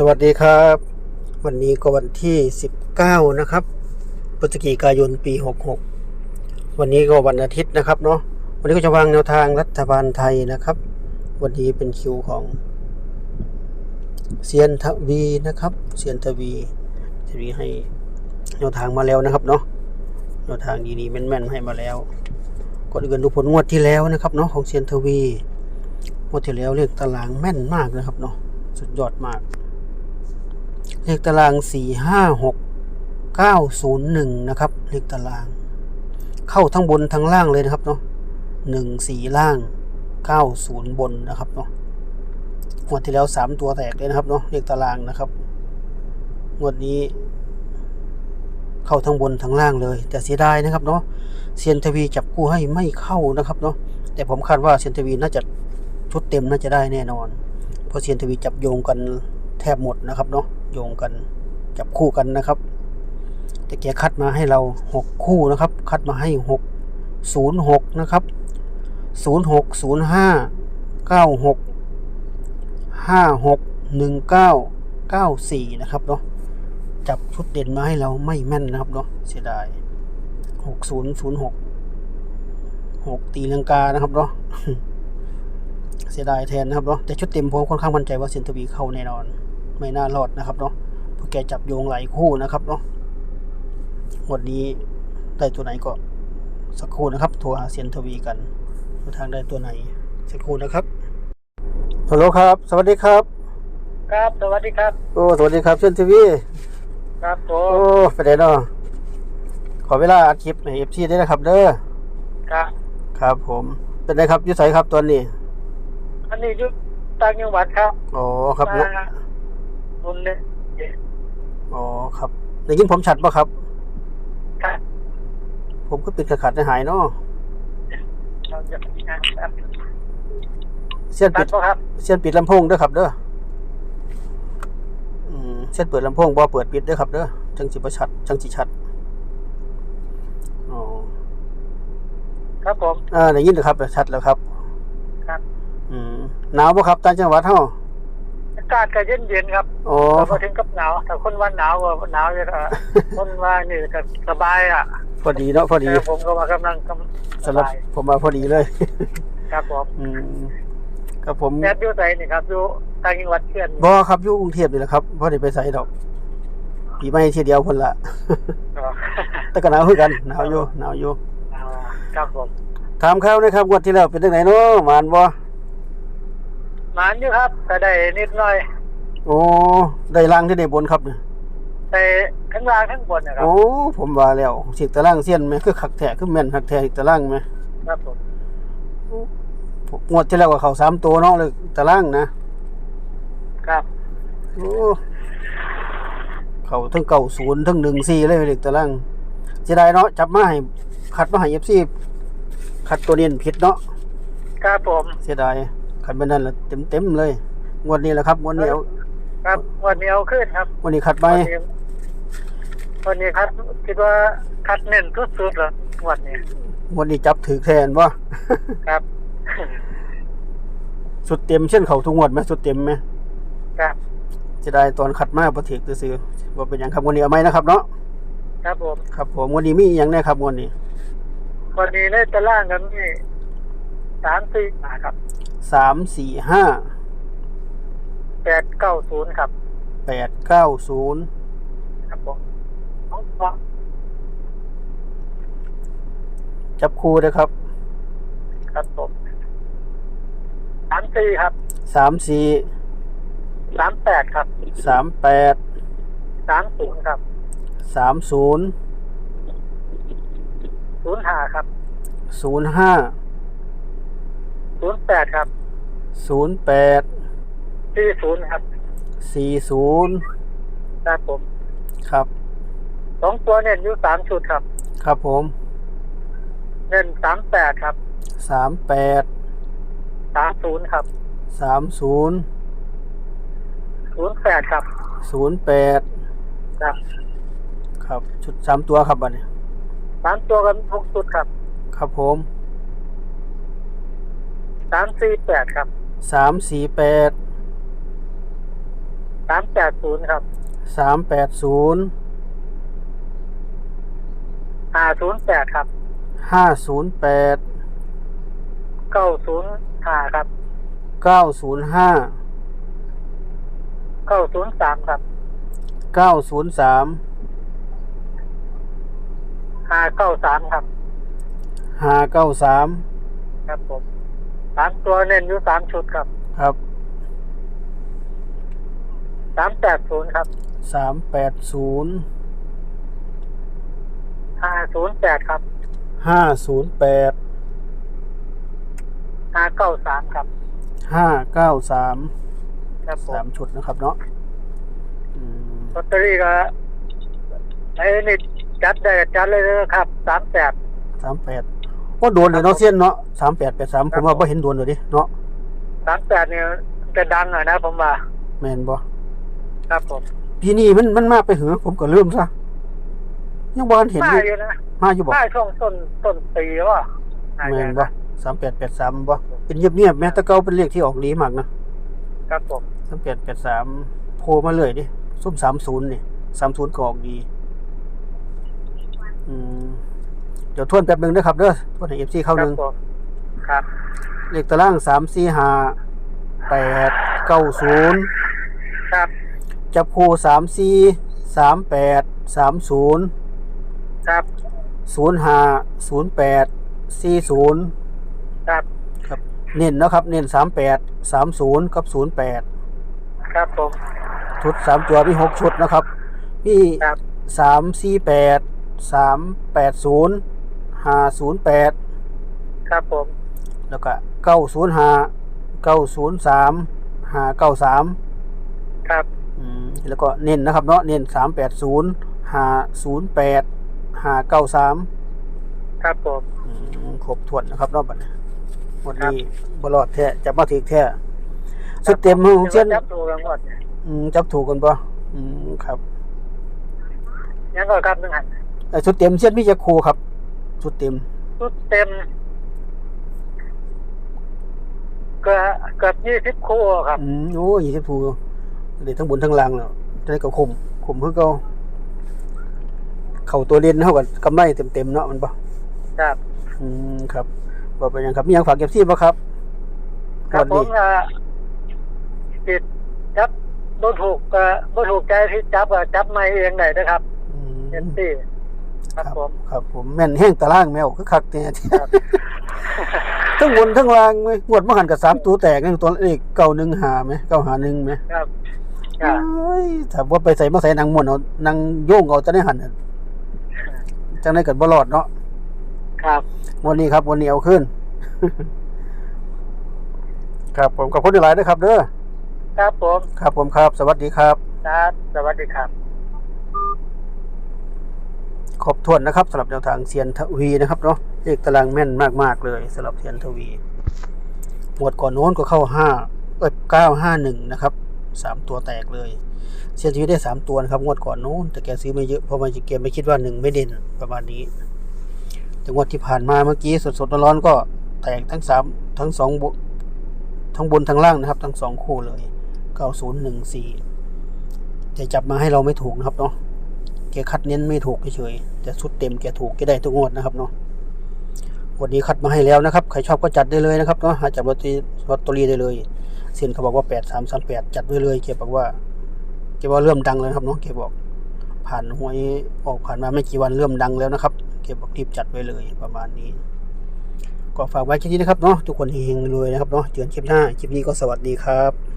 สวัสดีครับ วันนี้ก็วันที่ 19 นะครับพฤศจิกายนปี 66 วันนี้ก็วันอาทิตย์นะครับเนาะวันนี้ก็จะวางแนวทางรัฐบาลไทยนะครับ วันนี้เป็นคิวของเซียนทวีนะครับเซียนทวีทวีให้แนวทางมาแล้วนะครับเนาะแนวทางดีๆแม่นๆให้มาแล้วก่อนอื่นดูผลงวดที่แล้วนะครับเนาะของเซียนทวีงวดที่แล้วเลขตารางแม่นมากนะครับเนาะสุดยอดมาก เลขตาราง 4 5 6 9 0 1 นะครับ เลขตาราง เข้าทั้งบนทั้งล่างเลยนะครับเนาะ1 4 ล่าง 9 0 บนนะครับเนาะงวดที่แล้ว 3 ตัวแตกเลยนะครับเนาะเลขตารางนะครับงวดนี้ เข้าทั้งบนทั้งล่างเลย แต่เสียดายนะครับเนาะเซียนทวีจับกู้ให้ไม่เข้านะครับเนาะแต่ผมคาดว่าเซียนทวีน่าจะชุดเต็มน่าจะได้แน่นอน เพราะเซียนทวีจับโยงกัน บหมดนะครับเนาะโยงกันจับคู่กันนะครับต่แกคัดมาให้เราหกคู่นะครับ คัดมาให้หกศูนย์หกนะครับศูนย์หกศูนย์ห้าเก้าหกห้าหกหนึ่งเก้าเก้าสี่นะครับเนาะจับชุดเด่นมาให้เราไม่แม่นนะครับเนาะเสียดายหกศูนย์ศูนย์หกหกตีลังกานะครับเนาะเสียดายแทนนะครับเนาะแต่ชุดเต็มผมค่อนข้างมั่นใจว่าเซนทวีเข้าแน่นอน ไม่น่ารอดนะครับเนาะเพราะแกจับโยงหลายคู่นะครับเนาะวันนี้ได้ตัวไหนก็สักครู่นะครับโทรหาเซนทวีกันว่าทางได้ตัวไหนสักครู่นะครับฮัลโหลครับ สวัสดีครับ ครับสวัสดีครับ โอ้สวัสดีครับเซนทวีครับผโอ้มไปไหนเนาะขอเวลาอัดคลิปในเอฟซีได้นะครับ เด้อครับครับ ผมเป็นไงครับอยุสัยครับตอนนี้อันนี้อยุต่างจังหวัดครับอ๋อครับมา ผมเนี่ยอ๋อครับได้ยินผมชัดป่ะครับ ครับผมก็ปิดขัดๆหายๆเนาะเราจะครับเสียนตัปิดดป่ะครับ เสียนปิดลำโพงเด้อครับเด้ออืมเสียนเปิดลำโพงบ่เปิดปิดเด้อครับเด้อจังสิบ่ชัดจังสิชัดอ๋อครับผมอ่าได้ยินแล้วครับ ชัดแล้วครับ ครับ อืมหนาวบ่ครับต่างจังหวัดเฮาอา กาศก็เย็นเย็นๆครับอ๋อแต่พอถึงกับหนาวแต่คนว่าหนาวก็หนาวอยู่อะคนว่านี่ก็สบายอะ พอดีเนาะพอดีแต่ผมก็มากำลังกำสสำหรับบายผมมาพอดีเลย ครับผมอืมครับผมแอดอยู่ไหนนี่ครับอยู่ต่างจังหวัดเชียนบ่ครับอยู่กรุงเทพนี่แหละครับบ่ได้ไปไสดอกปีใหม่ทีเดียวพุ่นละอ๋อแต่ก็หนาวคือกันหนาวอยู่หนาวอยู่ครับผมถามข่าวหนะครับงวดที่แล้วเป็นจังไดเนาะหมานบ่ หมานอยู่ครับก็ได้นิดหน่อยโอ้ได้ล่างที่ได้บนครับเนี่ยแต่ข้างล่างข้างบนนะครับ โอ้ผมว่าแล้วสิตารางเสี้ยนไหมคือขักแท้คือแม่นขักแท้อีกตารางไหมครับผมงวดที่แล้วก็เข้าสามตัวเนาะเลยตารางนะครับโอ้เข้าทั้งเก่าศูนย์ทั้งหนึ่งสี่เลยเลยตารางเสียดายเนาะจับมาให้คัดมาให้เอฟซีคัดตัวเนียนผิดเนาะครับผมเสียดาย คันเป็นนั่นละเต็มเต็มๆเลย งวดนี้แหละครับงวดนี้เอาครับวันนี้เอาขึ้นครับงวันนี้คัดไปวันนี้วันนี้ครับคิดว่าคัดเน้นสุดๆแล้ววันนี้งวดนี้จับถือแทนบ่ครับ สุดเต็มเช่นเขาทุกงวดไหมสุดเต็มไหมครับจะได้ตอนขัดมาประเถกซื้อๆว่าเป็นอย่างครับวันนี้เอาไหมนะครับเนาะครับผมครับผมวันนี้มีอหย่างแน่ครับวันนี้วันนี้ในตารางกันนี่สามสี่าครับ สามสี่ห้าแปดเก้าศูนย์ครับแปดเก้าศูนย์ครับผมจับคู่นะครับ ครับผมสามสี่ครับสามสี่สามแปดครับสามแปดสามศูนย์ครับสามศูนย์ศูนย์ห้าครับศูนย์ห้า ศูนย์แปดครับศูนย์แปดสี่ศูนย์ครับสี่ศูนย์ครับผมครับสองตัวเน้นอยู่สามชุดครับ ครับผมเน้นสามแปดครับสามแปดสามศูนย์ครับสามศูนย์ศูนย์แปดครับศูนย์แปดครับครับชุดสามตัวครับบัดนี้สามตัวกันหกชุดครับ ครับผม สามสี่แปดครับสามสี่แปดสามแปดศูนย์ครับสามแปดศูนย์ห้าศูนย์แปดครับห้าศูนย์แปดเก้าศูนย์ห้าครับเก้าศูนย์ห้าเก้าศูนย์สามครับเก้าศูนย์สามห้าเก้าสามครับห้าเก้าสามครับผม สามตัวเน้นอยู่สามชุดครับครับสามแปดศูนย์ครับสามแปดศูนย์ห้าศูนย์แปดครับห้าศูนย์แปดห้าเก้าสามครับห้าเก้าสามครับผสามมชุดนะครับเนาะอืมลอตเตอรี่ก็ไอ้นี่จัดได้จัดเลยนะครับสามแปดสามแปด ว่าโดนเลยเนาะเส้นเนาะสามแปดแปดสามผมว่าไ่เห็นโดนเลยดิเนาะสามแปดเนี่ยจะดังหน่อยนะผมว่าแมนบ่ครับผมพี่นี่มันมันมากไปเหรอผมก็ลืมซะยังบอลเห็นมาอยู่อยู่นะมาอยู่บ่มาช่วงต้นต้นปีว่าแมนบ่สามแปดแปดสามบ่เป็นเงียบเงียบๆแม้แตะเก้าเป็นเลขที่ออกดีมากนะครับผมสามแปดแปดสามโผล่มาเลยดิส้มสามศูนย์นี่สามศูนย์ก็ออกดี อืม เดี๋ยวทวนแป๊บหนึ่งนะครับเด้อทวนให้เอฟซีเข้าคหรับนึ่งผมครับ เลขตารางสามสี่ห้าแปดเก้าศูนย์ครับจับคู่สามสี่สามแปดสามศูนย์ครับศูนย์ห้าศูนย์แปดสี่ศูนย์ครับครับเน้นนะครับ เน้นสามแปดสามศูนย์กับศูนย์แปดครับผมชุดสามตัวมีหกชุดนะครับมีครับ สามสี่แปดสามแปดศูนย์ ห้าศูนย์แปดครับผม แล้วก็เก้าศูนย์ห้าเก้าศูนย์สามห้าเก้าสามครับอืมแล้วก็เน้นนะครับเนาะเน้นสามแปดศูนย์ห้าศูนย์แปดห้าเก้าสามครับผมครบถ้วนนะครับรอบบัดนี้วันนี้บลอดแท้จะมาถึงแท้สุดเต็มของเช่นจับตัวกันหมดเนี่ยอืมจับถูกกันปะอืมครับยังก็ครับหนึ่งหันไอ้สุดเต็มเช่นมิจะครูครับ สุดเต็ม ชุดเต็ม เกือบเกือบยี่สิบคู่ครับ อืมโอ้ยี่สิบถูเดี๋ยวทั้งบนทั้งล่างแล้วจะได้กับข่มข่มเพื่อเก่าเข่าตัวเล่นเท่ากับกำไรเต็มๆเนาะมันปะครับ อืมครับบอกไปยังครับมีหยังฝากเก็บซี่ปะครับครับวันผนี้มก็ติดจับบ่ถูกก็บ่ถูกใจที่จับก็จับไม่เองได้นะครับอืมเอ็นตี้ ครับผมครับผมแม่นแห้งตารางแมวคือคักเนี่ยครับทั้งบนทั้งล่างไหมงวดมาหันกับสามตัวแตกนี่ตัวเลขเก้าหนึ่งหาไหมเก้าหาหนึ่งไหมครับครับเอ้ยถ้าว่าไปใส่มาใส่นางม่วนเอานางโย่งเอาจะได้หันน่ะจังได้เกิดบลอดเนาะครับ วันนี้ครับ วันนี้เอาขึ้น ครับผมขอบคุณหลายๆนะครับ เด้อครับผม ครับผมครับ สวัสดีครับครับสวัสดีครับ ขอบทวนนะครับสำหรับแนวทางเซียนทวีนะครับเนาะเลขตารางแม่นมากๆเลยสำหรับเซียนทวีหมวดก่อนโน้นก็เข้าห้าเอ้ยเก้าห้าหนึ่งนะครับสามตัวแตกเลยเซียนทวีได้สามตัวนะครับงวดก่อนโน้นแต่แกซื้อไม่เยอะเพราะมันเกมไม่คิดว่าหนึ่งไม่เด่นประมาณนี้แต่งวดที่ผ่านมาเมื่อกี้สดๆร้อนๆก็แตกทั้งสามทั้งสองบุทั้งบนทั้งล่างนะครับ ทั้งสองคู่เลยเก้าศูนย์หนึ่งสี่จะจับมาให้เราไม่ถูกนะครับเนาะ กคัดเน้นไม่ถูกเฉยๆแต่ชุดเต็มแกถูกแกได้ทุกงวดนะครับเนาะวันนี้คัดมาให้แล้วนะครับใครชอบก็จัดได้เลยนะครับเนาะหาจับลอตเตอรี่ลอตเตอรี่ได้เลยเส้นเขาบอกว่าแปดสามสามแปดจัดไว้เลยแกบอกว่าแกว่าเริ่มดังแล้วครับเนาะแกบอก ผ่านหวยออกผ่านมาไม่กี่วันเริ่มดังแล้วนะครับแกบอกรีบจัดไว้เลยประมาณนี้ ก็ฝากไว้แค่นี้นะครับเนาะทุกคนเฮงรวยนะครับเนาะเจอกันคลิปหน้าคลิปนี้ก็สวัสดีครับ